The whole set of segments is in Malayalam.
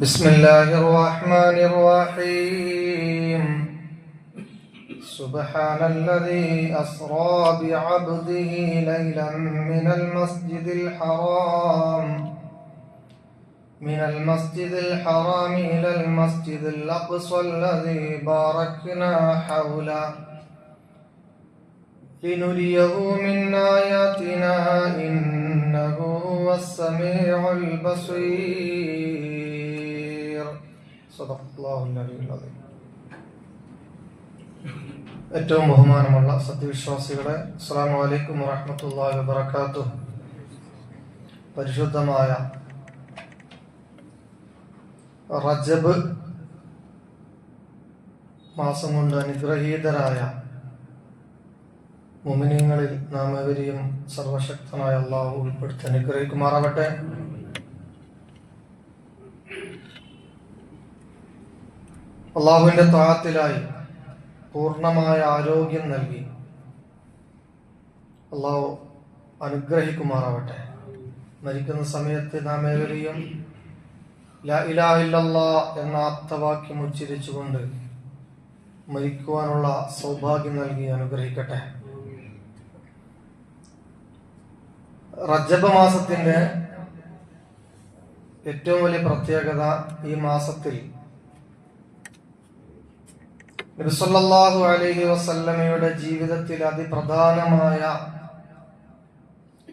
بسم الله الرحمن الرحيم. سبحان الذي أسرى بعبده ليلا من المسجد الحرام من المسجد الحرام إلى المسجد الأقصى الذي باركنا حوله. لنريه من آياتنا إنه هو السميع البصير. ഏറ്റവും ബഹുമാനമുള്ള സത്യവിശ്വാസികളെ അസ്സാം വലൈക്കും വറഹമത്തല്ലാ വബർക്കാത്തു പരിശുദ്ധമായ റജബ് മാസം കൊണ്ട് അനുഗ്രഹീതരായ മുമിനിങ്ങളിൽ നാം ഏവരെയും സർവശക്തനായ അള്ളാഹു ഉൾപ്പെടുത്തി അനുഗ്രഹിക്കുമാറാവട്ടെ. അള്ളാഹുവിന്റെ താഴത്തിലായി പൂർണമായ ആരോഗ്യം നൽകി. അള്ളാഹു അനുഗ്രഹിക്കുമാറാവട്ടെ. മരിക്കുന്ന സമയത്ത് നാം ഏവരെയും ലാ ഇലാഹ ഇല്ലല്ലാ എന്ന ആപ്തവാക്യം ഉച്ചരിച്ചുകൊണ്ട് മരിക്കുവാനുള്ള സൗഭാഗ്യം നൽകി അനുഗ്രഹിക്കട്ടെ. റജബ മാസത്തിന്റെ ഏറ്റവും വലിയ പ്രത്യേകത ഈ മാസത്തിൽ നബിസല്ലാഹു അലൈഹി വസല്ലമയുടെ ജീവിതത്തിൽ അതിപ്രധാനമായ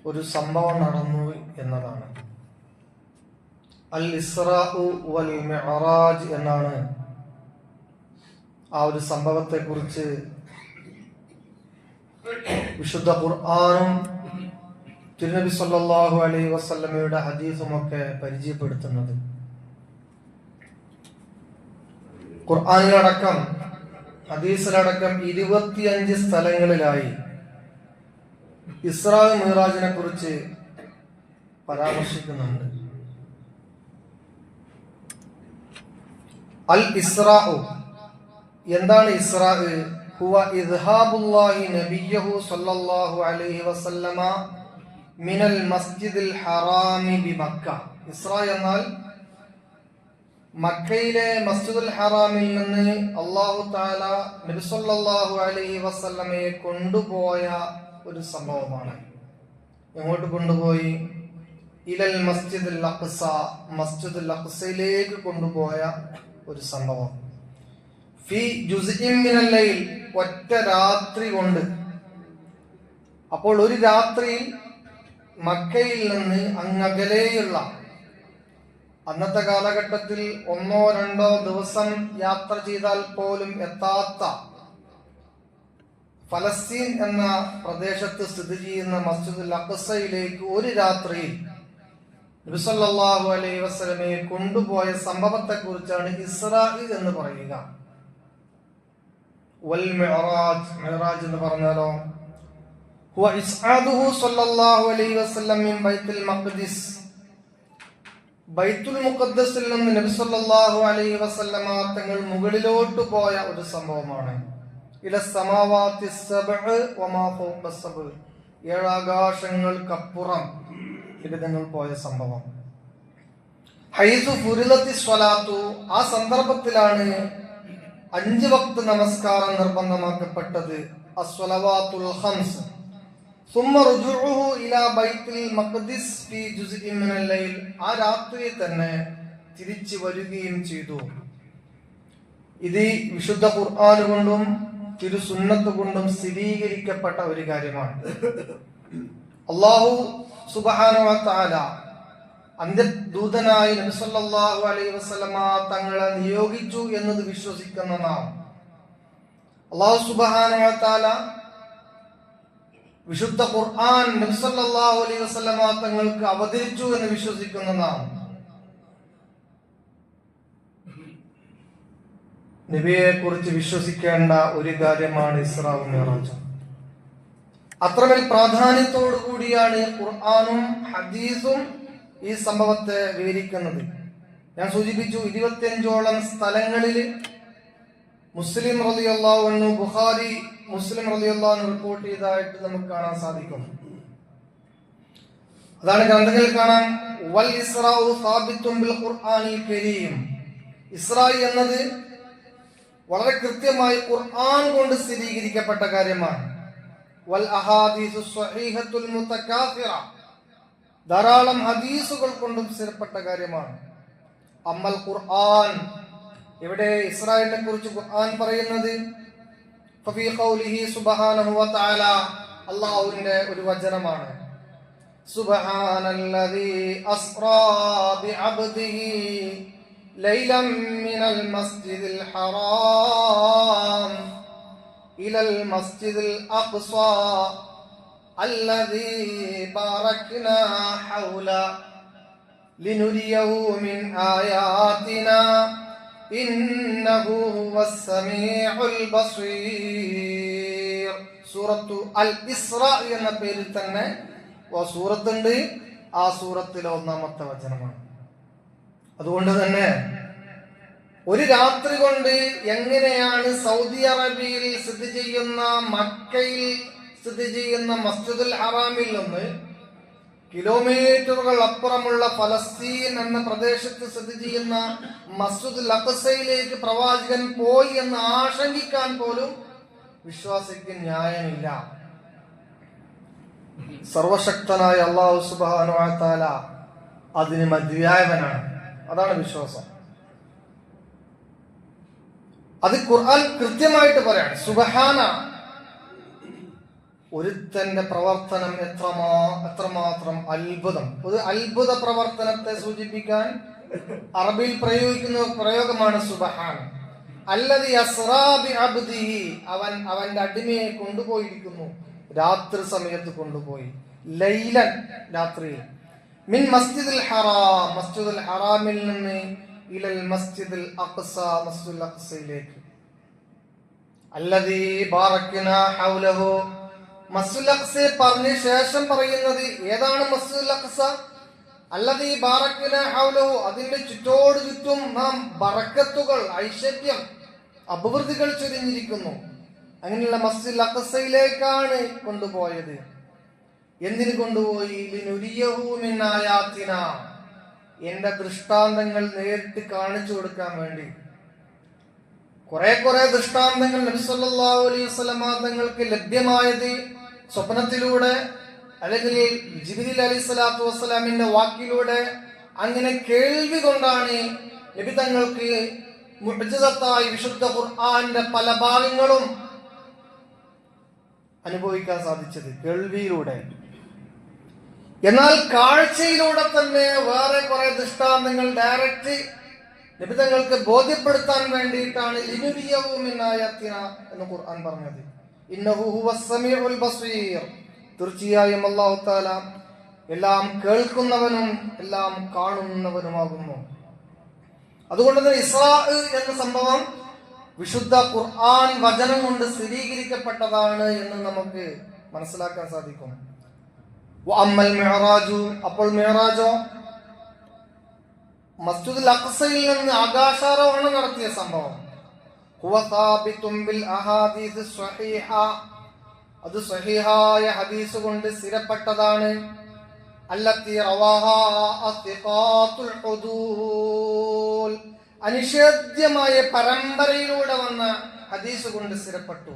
ഒരു സംഭവം നടന്നു എന്നതാണ്. അൽ ഇസ്രാഉ വൽ മിഅറാജ് എന്നാണ് ആ ഒരു സംഭവത്തെ കുറിച്ച് വിശുദ്ധ ഖുർആാനും തിരുനബി സല്ലാഹു അലൈഹി വസല്ലമയുടെ ഹദീസും ഒക്കെ പരിചയപ്പെടുത്തുന്നത്. ഖുർആാനിലടക്കം ഹദീസിലടക്കം ഇരുപത്തിയഞ്ച് സ്ഥലങ്ങളിലായി ഇസ്രാ മിറാജിനെ കുറിച്ച് പരാമർശിക്കുന്നുണ്ട്. അൽ ഇസ്രാ എന്താണ് ഇസ്രാ ഹുവ നബിയഹു സല്ലല്ലാഹു അലൈഹി വസല്ലമ മിനൽ ഹറാമി ബി മക്ക. ഇസ്രാ എന്നാൽ മക്കയിലെ മസ്ജിദുൽ ഹറാമിൽ നിന്ന് അള്ളാഹു താല നബി സല്ലല്ലാഹു അലൈഹി വസല്ലമയെ കൊണ്ടുപോയ ഒരു സംഭവമാണ്. എങ്ങോട്ട് കൊണ്ടുപോയി? ഇലൽ മസ്ജിദുൽ അഖ്സ മസ്ജിദുൽ അഖ്സയിലേക്ക് കൊണ്ടുപോയ ഒരു സംഭവം. ഫി ജുസിമിനല്ലയിൽ ഒറ്റ രാത്രി കൊണ്ട്. അപ്പോൾ ഒരു രാത്രിയിൽ മക്കയിൽ നിന്ന് അങ്ങകലെയുള്ള അന്നത്തെ കാലഘട്ടത്തിൽ ഒന്നോ രണ്ടോ ദിവസം യാത്ര ചെയ്താൽ പോലും എത്താത്ത ഫലസ്തീൻ എന്ന പ്രദേശത്ത് സ്ഥിതി ചെയ്യുന്ന മസ്ജിദുൽ അഖസയിലേക്ക് ഒരു രാത്രിയിൽ നബിസല്ലാഹു അലൈഹി വസ്ലമയെ കൊണ്ടുപോയ സംഭവത്തെ കുറിച്ചാണ് ഇസ്രാഹി എന്ന് പറയുക. വൽ എന്ന് പറഞ്ഞാലോ? ഹുവ ഇസ്ആദുഹു സല്ലല്ലാഹു അലൈഹി വസല്ലം മിൻ ബൈത്തുൽ മഖ്ദിസ്. ബൈത്തുൽ മുഖദ്ദസിൽ നിന്ന് നബി സല്ലല്ലാഹു അലൈഹി വസല്ലമ തങ്ങൾ മുകളിലോട്ട് പോയ ഒരു സംഭവമാണ്. ഏഴാകാശങ്ങൾക്കപ്പുറം തങ്ങൾ പോയ സംഭവം. ഹൈസു ഫുരിലത്തി സ്വലാത്തു ആ സന്ദർഭത്തിലാണ് അഞ്ച് വക്ത് നമസ്കാരം നിർബന്ധമാക്കപ്പെട്ടത്. അസ്വലവാത്തുൽ ഹംസ് ثم റുജുഉഹു ഇലാ ബൈത്തുൽ മഖ്ദിസ് ഫീ جزء മിനൽ ലൈൽ ആ രാത്രി തന്നെ തിരിച്ചു വരികയും ചെയ്തു. ഇത് വിശുദ്ധ ഖുർആൻ കൊണ്ടും തിരു സുന്നത്ത് കൊണ്ടും സ്ഥിരീകരിക്കപ്പെട്ട ഒരു കാര്യമാണ്. അള്ളാഹു സുബാനുവ താല അന്ത്യദൂതനായി നബിസല്ലാഹു അലൈഹി വസ്ലമ തങ്ങളെ നിയോഗിച്ചു എന്നത് വിശ്വസിക്കുന്ന നാം. അള്ളാഹു വ തആല വിശുദ്ധ ഖുർആൻ നബ്സല്ലാഹു അലൈഹി വസല്ലമ തങ്ങൾക്ക് അവതരിച്ചു എന്ന് വിശ്വസിക്കുന്ന നാം. നബിയെ കുറിച്ച് വിശ്വസിക്കേണ്ട ഒരു കാര്യമാണ് ഇസ്രാവ് മിറാജ്. അത്രമേൽ പ്രാധാന്യത്തോടു കൂടിയാണ് ഖുർആാനും ഹദീസും ഈ സംഭവത്തെ വിവരിക്കുന്നത്. ഞാൻ സൂചിപ്പിച്ചു ഇരുപത്തിയഞ്ചോളം സ്ഥലങ്ങളിൽ മുസ്ലിം റളിയല്ലാഹു ബുഖാരി മുസ്ലിം റളിയല്ലാഹു റിപ്പോർട്ട് ചെയ്തതായിട്ട് നമുക്ക് കാണാൻ സാധിക്കും. അതാണ് ഗ്രന്ഥങ്ങളിൽ കാണാം വൽ ഇസ്രാഉ സാബിത്തും ബിൽ ഖുർആനിൽ കരീം. എന്നത് വളരെ കൃത്യമായി ഖുർആൻ കൊണ്ട് സ്ഥിരീകരിക്കപ്പെട്ട കാര്യമാണ്. വൽ അഹാദീസു സ്വഹീഹത്തുൽ ധാരാളം ഹദീസുകൾ കൊണ്ടും സ്ഥിരപ്പെട്ട കാര്യമാണ്. അമ്മൽ ഖുർആൻ. ഇവിടെ ഇസ്രായേലിനെ കുറിച്ച് ഖുർആൻ പറയുന്നത്? ഫഫീ ഖൗലിഹി സുബ്ഹാനഹു വ തആല അല്ലാഹുവിന്റെ ഒരു വചനമാണ് സുബ്ഹാനല്ലദീ അസ്റാ ബിഅബ്ദിഹി ലൈലൻ മിനൽ മസ്ജിദിൽ ഹറാം ഇലൽ മസ്ജിദിൽ അഖ്സാ الذي باركنا حوله لنريه من آياتنا إنه هو السميع البصير സൂറത്തു അൽ ഇസ്ര എന്ന പേരിൽ തന്നെ ആ സൂറത്തുണ്ട് ആ സൂറത്തിലെ ഒന്നാമത്തെ വചനമാണ് അതുകൊണ്ട് തന്നെ ഒരു രാത്രി കൊണ്ട് എങ്ങനെയാണ് സൗദി അറേബ്യയിൽ സ്ഥിതി ചെയ്യുന്ന മക്കയിൽ സ്ഥിതി ചെയ്യുന്ന മസ്ജിദുൽ ഹറാമിൽ നിന്ന് കിലോമീറ്ററുകൾ അപ്പുറമുള്ള ഫലസ്തീൻ എന്ന പ്രദേശത്ത് സ്ഥിതി ചെയ്യുന്ന മസ്ജിദുൽ അഖസയിലേക്ക് പ്രവാചകൻ പോയി എന്ന് ആശങ്കിക്കാൻ പോലും വിശ്വാസിക്ക് ന്യായമില്ല. സർവശക്തനായ അള്ളാഹു സുബാനുവാത്താല താല അതിന് മതിയായവനാണ്. അതാണ് വിശ്വാസം. അത് ഖുർആൻ കൃത്യമായിട്ട് പറയാണ്. സുബഹാന ഒരുത്തന്റെ പ്രവർത്തനം എത്രമാ എത്രമാത്രം അത്ഭുതം. ഒരു അത്ഭുത പ്രവർത്തനത്തെ സൂചിപ്പിക്കാൻ അറബിയിൽ പ്രയോഗിക്കുന്ന പ്രയോഗമാണ് സുബഹാൻ. അല്ലതി അസ്രാബി അബ്ദിഹി. അവൻ അവന്റെ അടിമയെ കൊണ്ടുപോയിരിക്കുന്നു. രാത്രി സമയത്ത് കൊണ്ടുപോയി. ലൈലൻ രാത്രിയിൽ മിൻ മസ്ജിദുൽ ഹറാം. മസ്ജിദുൽ ഹറാമിൽ നിന്ന് ഇലൽ മസ്ജിദുൽ അഖ്സ മസ്ജിദുൽ അഖ്സയിലേക്ക് അല്ലതി ബാറക്കിന ഹൗലഹു അഖ്സയെ പറഞ്ഞ ശേഷം പറയുന്നത് ഏതാണ് മസ്ജിദുൽ അഖ്സ അല്ലദീ ബാറക്ന ഹൗലഹു അതിന്റെ ചുറ്റോട് ചുറ്റും നാം ബറക്കത്തുകൾ ഐശ്വര്യം അഭിവൃദ്ധികൾ ചൊരിഞ്ഞിരിക്കുന്നു. അങ്ങനെയുള്ള അഖ്സയിലേക്കാണ് കൊണ്ടുപോയത്. എന്തിനു കൊണ്ടുപോയി? എന്റെ ദൃഷ്ടാന്തങ്ങൾ നേരിട്ട് കാണിച്ചു കൊടുക്കാൻ വേണ്ടി. കുറെ കുറെ ദൃഷ്ടാന്തങ്ങൾ നബിസല്ലാഹു അലൈഹി വസല്ലമ തങ്ങൾക്ക് ലഭ്യമായത് സ്വപ്നത്തിലൂടെ അല്ലെങ്കിൽ ജിബിലി അലി സ്വലാത്തു വസ്സലാമിന്റെ വാക്കിലൂടെ അങ്ങനെ കേൾവി കൊണ്ടാണ് നബി തങ്ങൾക്ക് മുഅ്ജിസത്തായി വിശുദ്ധ ഖുർആന്റെ പല ഭാഗങ്ങളും അനുഭവിക്കാൻ സാധിച്ചത് കേൾവിയിലൂടെ. എന്നാൽ കാഴ്ചയിലൂടെ തന്നെ വേറെ കുറെ ദൃഷ്ടാന്തങ്ങൾ ഡയറക്റ്റ് ലഭിതങ്ങൾക്ക് ബോധ്യപ്പെടുത്താൻ വേണ്ടിയിട്ടാണ് ലിനുരിയവുമിന്നായത്തിന എന്ന് ഖുർആൻ പറഞ്ഞത്. തീർച്ചയായും അല്ലാഹു തആല എല്ലാം കേൾക്കുന്നവനും എല്ലാം കാണുന്നവനുമാകുന്നു. അതുകൊണ്ട് തന്നെ ഇസ്രാ എന്ന സംഭവം വിശുദ്ധ ഖുർആൻ വചനം കൊണ്ട് സ്ഥിരീകരിക്കപ്പെട്ടതാണ് എന്ന് നമുക്ക് മനസ്സിലാക്കാൻ സാധിക്കും. അമ്മൽ മെഹറാജു അപ്പോൾ മെഹറാജോ മസ്ജിദുൽ അക്സയിൽ നിന്ന് ആകാശാരോഹണം നടത്തിയ സംഭവം ഹുവ സാബിത്തും ബിൽ അഹാദീസ് സ്വഹീഹ അത് സ്വഹീഹായ ഹദീസ് കൊണ്ട് സ്ഥിരപ്പെട്ടതാണ്. അനിഷേധ്യമായ പരമ്പരയിലൂടെ വന്ന ഹദീസ് കൊണ്ട് സ്ഥിരപ്പെട്ടു.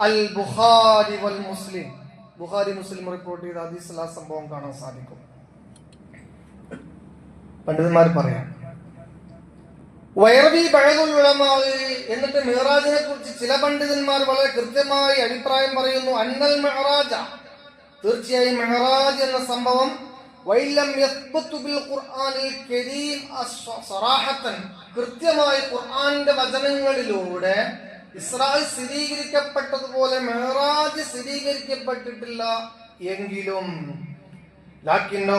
അൽ ബുഖാരി വൽ മുസ്ലിം. ബുഖാരി മുസ്ലിം റിപ്പോർട്ട് ചെയ്ത ഹദീസ് സംഭവം കാണാൻ സാധിക്കും. പണ്ഡിതന്മാർ പറയാം. വയറബി പഴകുളമായി എന്നിട്ട് മിഹറാജിനെ കുറിച്ച് ചില പണ്ഡിതന്മാർ വളരെ കൃത്യമായി അഭിപ്രായം പറയുന്നു. അന്നൽ മെഹറാജ. തീർച്ചയായും മെഹറാജ് എന്ന സംഭവം കൃത്യമായി ഖുർആന്റെ വചനങ്ങളിലൂടെ ഇസ്രായേൽ സ്ഥിരീകരിക്കപ്പെട്ടതുപോലെ മെഹറാജ് സ്ഥിരീകരിക്കപ്പെട്ടിട്ടില്ല എങ്കിലും. ലാക്കിൻ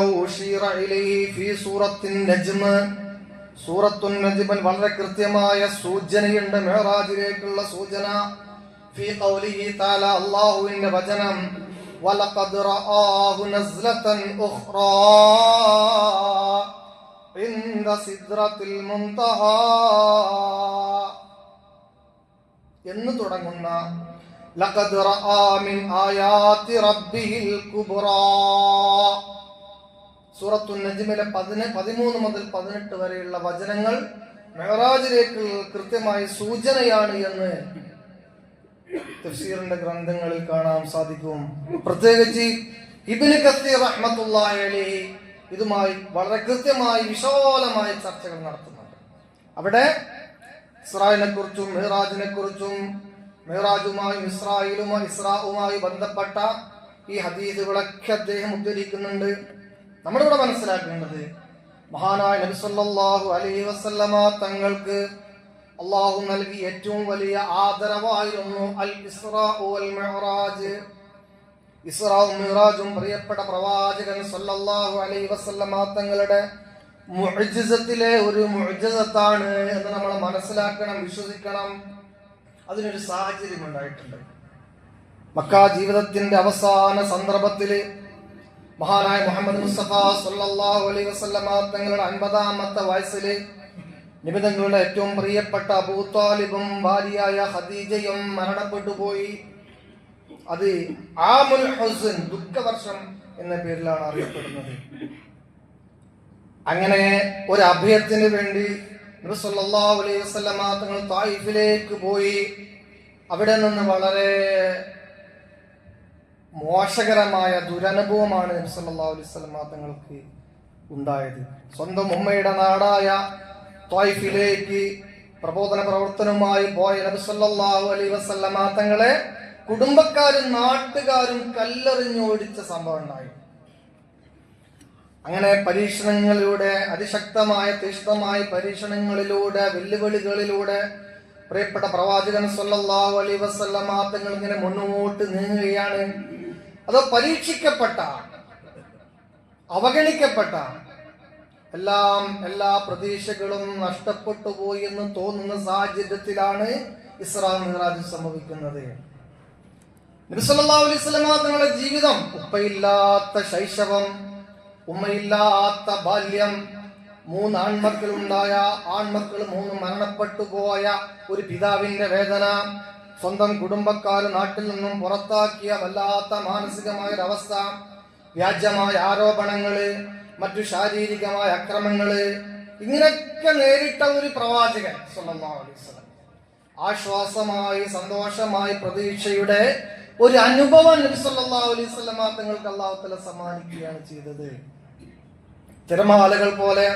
സൂറത്തുൻ നജിബൻ വളരെ കൃത്യമായ സൂചനയുണ്ട്. മെഹറാജിലേക്കുള്ള സൂചന. ഫീ ഖൗലിഹി തആല അല്ലാഹുവിന്റെ വചനം. വലഖദ് റആഹു നസ്ലതൻ ഉഖ്റാ ഇൻദ സിദ്റത്തിൽ മുൻതഹ എന്ന് തുടങ്ങുന്ന ലഖദ് റആ മിൻ ആയാതി റബ്ബിഹിൽ കുബ്റാ. സൂറത്തു നജ്മിലെ പതിന പതിമൂന്ന് മുതൽ പതിനെട്ട് വരെയുള്ള വചനങ്ങൾ മെഹറാജിലേക്ക് കൃത്യമായ സൂചനയാണ് എന്ന് തഫ്സീറിന്റെ ഗ്രന്ഥങ്ങളിൽ കാണാൻ സാധിക്കും. പ്രത്യേകിച്ച് ഇബിന് കസ്തീർ അലൈഹി ഇതുമായി വളരെ കൃത്യമായി വിശാലമായ ചർച്ചകൾ നടത്തുന്നുണ്ട്. അവിടെ ഇസ്രായേലിനെ കുറിച്ചും മെഹറാജിനെ കുറിച്ചും മെഹറാജുമായും ഇസ്രായേലുമായി ഇസ്രാവുമായി ബന്ധപ്പെട്ട ഈ ഹദീസുകളൊക്കെ അദ്ദേഹം ഉദ്ധരിക്കുന്നുണ്ട്. നമ്മളിവിടെ മനസ്സിലാക്കേണ്ടത് മഹാനായ നബി സല്ലല്ലാഹു അലൈഹി വസല്ലമ തങ്ങൾക്ക് അള്ളാഹു നൽകി ഏറ്റവും വലിയ ആദരവായിരുന്നു അൽ ഇസ്രാ വൽ മിഅ്റാജ് ഇസ്രാവും മിറാജും പ്രിയപ്പെട്ട പ്രവാചകൻ സല്ലല്ലാഹു അലൈഹി വസല്ലമ തങ്ങളുടെ മുഅ്ജിസത്തിലെ ഒരു മുഅ്ജിസത്താണ് എന്ന് നമ്മൾ മനസ്സിലാക്കണം വിശ്വസിക്കണം. അതിനൊരു സാഹചര്യം ഉണ്ടായിട്ടുണ്ട് മക്ക ജീവിതത്തിന്റെ അവസാന സന്ദർഭത്തിൽ മഹാനായ മുഹമ്മദ് മുസ്തഫ സല്ലല്ലാഹു അലൈഹി വസല്ലമ തങ്ങളുടെ അൻപതാമത്തെ വയസ്സിൽ നിബിതങ്ങളുടെ ഏറ്റവും പ്രിയപ്പെട്ട അബൂത്താലിബും ഭാര്യയായ ഖദീജയും മരണപ്പെട്ടു പോയി. അത് ആമുൽ ഹുസൻ ദുഃഖവർഷം എന്ന പേരിലാണ് അറിയപ്പെടുന്നത്. അങ്ങനെ ഒരു അഭയത്തിന് വേണ്ടി നബി സല്ലല്ലാഹു അലൈഹി വസല്ലമ തങ്ങൾ തായിഫിലേക്ക് പോയി. അവിടെ നിന്ന് വളരെ മോശകരമായ ദുരനുഭവമാണ് നബി സല്ലല്ലാഹു അലൈഹി വസല്ലമ തങ്ങൾക്ക് ഉണ്ടായത്. സ്വന്തം ഉമ്മയുടെ നാടായ ത്വൈഫിലേക്ക് പ്രബോധന പ്രവർത്തനവുമായി പോയ നബി അലൈ വസല്ലമ തങ്ങളെ കുടുംബക്കാരും നാട്ടുകാരും കല്ലെറിഞ്ഞോടിച്ച സംഭവം ഉണ്ടായി. അങ്ങനെ പരീക്ഷണങ്ങളിലൂടെ അതിശക്തമായ തീഷ്ണമായ പരീക്ഷണങ്ങളിലൂടെ വെല്ലുവിളികളിലൂടെ പ്രിയപ്പെട്ട പ്രവാചകൻ സല്ലല്ലാഹു അലൈ വസല്ലമ തങ്ങൾ ഇങ്ങനെ മുന്നോട്ട് നീങ്ങുകയാണ്. അത് പരീക്ഷിക്കപ്പെട്ട അവഗണിക്കപ്പെട്ട എല്ലാം എല്ലാ പ്രതീക്ഷകളും നഷ്ടപ്പെട്ടു പോയി എന്ന് തോന്നുന്ന സാഹചര്യത്തിലാണ് ഇസ്രാ മിഹ്റാജ് സംഭവിക്കുന്നത്. നബി സല്ലല്ലാഹു അലൈഹി വസല്ലമ തങ്ങളുടെ ജീവിതം ഉപ്പയില്ലാത്ത ശൈശവം ഉമ്മയില്ലാത്ത ബാല്യം മൂന്ന് ആൺമക്കളുണ്ടായ ആൺമക്കൾ മൂന്ന് മരണപ്പെട്ടു പോയ ഒരു പിതാവിന്റെ വേദന സ്വന്തം കുടുംബക്കാർ നാട്ടിൽ നിന്നും പുറത്താക്കിയ വല്ലാത്ത മാനസികമായ ഒരവസ്ഥ വ്യാജമായ ആരോപണങ്ങൾ മറ്റു ശാരീരികമായ അക്രമങ്ങൾ ഇങ്ങനെയൊക്കെ നേരിട്ട ഒരു പ്രവാചകൻ വസല്ലം. ആശ്വാസമായി സന്തോഷമായി പ്രതീക്ഷയുടെ ഒരു അനുഭവം നബി അലൈഹി തങ്ങൾക്ക് അല്ലാഹു തആല സമ്മാനിക്കുകയാണ് ചെയ്തത്. തിരമാലകൾ പോലെ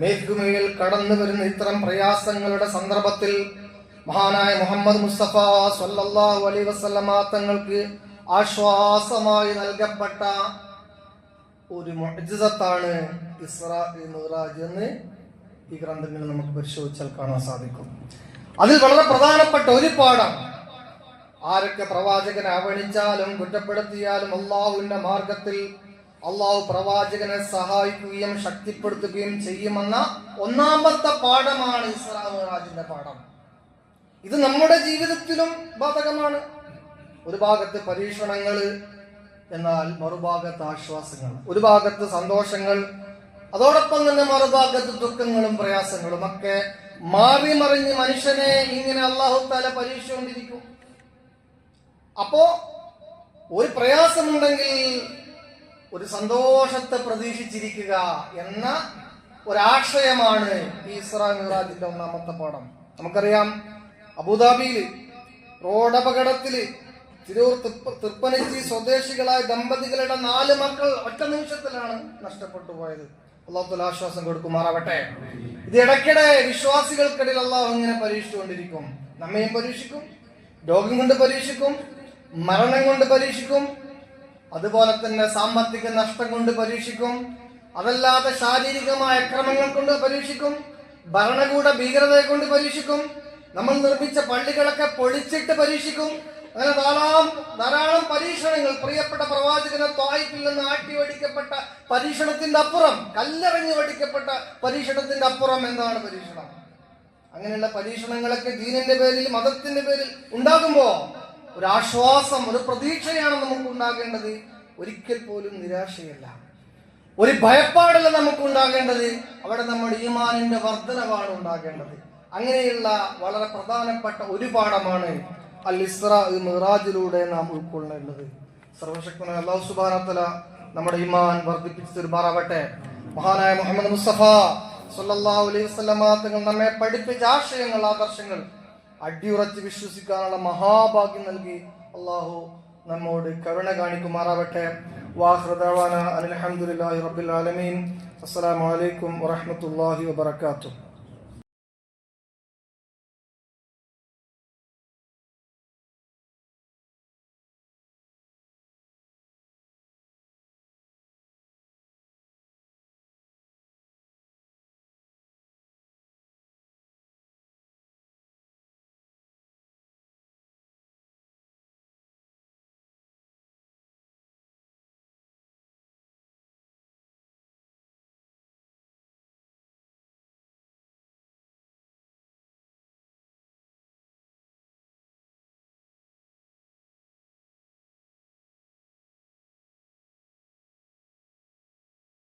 മേഘുമേൽ കടന്നു വരുന്ന ഇത്തരം പ്രയാസങ്ങളുടെ സന്ദർഭത്തിൽ മഹാനായ മുഹമ്മദ് മുസ്തഫ സല്ലല്ലാഹു അലൈഹി വസല്ലമ തങ്ങൾക്ക് ആശ്വാസമായി നൽകപ്പെട്ട ഒരു മുഅ്ജിസത്താണ് ഇസ്രാ മിറാജ് എന്ന് ഈ ഗ്രന്ഥങ്ങളിൽ നമുക്ക് പരിശോധിച്ചാൽ കാണാൻ സാധിക്കും. അതിൽ വളരെ പ്രധാനപ്പെട്ട ഒരു പാഠം ആരൊക്കെ പ്രവാചകനെ അവഗണിച്ചാലും കുറ്റപ്പെടുത്തിയാലും അള്ളാഹുവിന്റെ മാർഗത്തിൽ അള്ളാഹു പ്രവാചകനെ സഹായിക്കുകയും ശക്തിപ്പെടുത്തുകയും ചെയ്യുമെന്ന ഒന്നാമത്തെ പാഠമാണ് ഇസ്രാ പാഠം. ഇത് നമ്മുടെ ജീവിതത്തിലും ബാധകമാണ്. ഒരു ഭാഗത്ത് പരീക്ഷണങ്ങൾ എന്നാൽ മറുഭാഗത്ത് ആശ്വാസങ്ങൾ ഒരു ഭാഗത്ത് സന്തോഷങ്ങൾ അതോടൊപ്പം തന്നെ മറുഭാഗത്ത് ദുഃഖങ്ങളും പ്രയാസങ്ങളും ഒക്കെ മാറി മറിഞ്ഞ് മനുഷ്യനെ ഇങ്ങനെ അള്ളാഹു താല പരീക്ഷിച്ചുകൊണ്ടിരിക്കും. അപ്പോ ഒരു പ്രയാസമുണ്ടെങ്കിൽ ഒരു സന്തോഷത്തെ പ്രതീക്ഷിച്ചിരിക്കുക എന്ന ഒരാശയമാണ് ഈ ഇസ്രാ മിറാജിന്റെ ഒന്നാമത്തെ പാഠം. നമുക്കറിയാം അബുദാബിയിൽ റോഡപകടത്തിൽ തിരൂർ തൃപ്പ- തൃപ്പനച്ചി സ്വദേശികളായ ദമ്പതികളുടെ നാല് മക്കൾ ഒറ്റ നിമിഷത്തിലാണ് നഷ്ടപ്പെട്ടു പോയത്. അള്ളാഹു ആശ്വാസം കൊടുക്കുമാറാവട്ടെ. ഇത് ഇടയ്ക്കിടെ വിശ്വാസികൾക്കിടയിൽ അള്ളാഹു ഇങ്ങനെ പരീക്ഷിച്ചുകൊണ്ടിരിക്കും. നമ്മയും പരീക്ഷിക്കും രോഗം കൊണ്ട് പരീക്ഷിക്കും മരണം കൊണ്ട് പരീക്ഷിക്കും അതുപോലെ തന്നെ സാമ്പത്തിക നഷ്ടം കൊണ്ട് പരീക്ഷിക്കും അതല്ലാതെ ശാരീരികമായ അക്രമങ്ങൾ കൊണ്ട് പരീക്ഷിക്കും ഭരണകൂട ഭീകരതയെ കൊണ്ട് പരീക്ഷിക്കും നമ്മൾ നിർമ്മിച്ച പള്ളികളൊക്കെ പൊളിച്ചിട്ട് പരീക്ഷിക്കും. അങ്ങനെ ധാരാളം ധാരാളം പരീക്ഷണങ്ങൾ പ്രിയപ്പെട്ട പ്രവാചകനെ തോയ്പിൽ നിന്ന് ആട്ടി വടിക്കപ്പെട്ട പരീക്ഷണത്തിന്റെ അപ്പുറം കല്ലെറിഞ്ഞ് വടിക്കപ്പെട്ട പരീക്ഷണത്തിന്റെ അപ്പുറം എന്നാണ് പരീക്ഷണം? അങ്ങനെയുള്ള പരീക്ഷണങ്ങളൊക്കെ ദീനിന്റെ പേരിൽ മതത്തിന്റെ പേരിൽ ഉണ്ടാകുമ്പോ ഒരു ആശ്വാസം ഒരു പ്രതീക്ഷയാണ് നമുക്ക് ഉണ്ടാകേണ്ടത്. ഒരിക്കൽ പോലും നിരാശയല്ല. ഒരു ഭയപ്പാടല്ല നമുക്ക് ഉണ്ടാകേണ്ടത്. അവിടെ നമ്മുടെ ഈമാനിന്റെ വർധനവാണ് ഉണ്ടാകേണ്ടത്. അങ്ങനെയുള്ള വളരെ പ്രധാനപ്പെട്ട ഒരു പാഠമാണ് അൽ ഇസ്ര മിറാജിലൂടെ നാം ഉൾക്കൊള്ളേണ്ടത്. സർവശക്തനായ അള്ളാഹു സുബാനത്തല നമ്മുടെ ഇമാൻ വർദ്ധിപ്പിച്ച് തീർമാറാവട്ടെ മഹാനായ മുഹമ്മദ് മുസ്തഫ സല്ലല്ലാഹു അലൈഹി നമ്മെ പഠിപ്പിച്ച ആശയങ്ങൾ ആദർശങ്ങൾ അടിയുറച്ച് വിശ്വസിക്കാനുള്ള മഹാഭാഗ്യം നൽകി അള്ളാഹു നമ്മോട് കരുണ കാണിക്കുമാറാവട്ടെ. വാഹൃദാന അലഹമുല്ലാഹി റബ്ബിൽ ആലമീൻ. അസ്സലാമു അലൈക്കും വറഹ്മത്തുള്ളാഹി വബറകാതുഹു.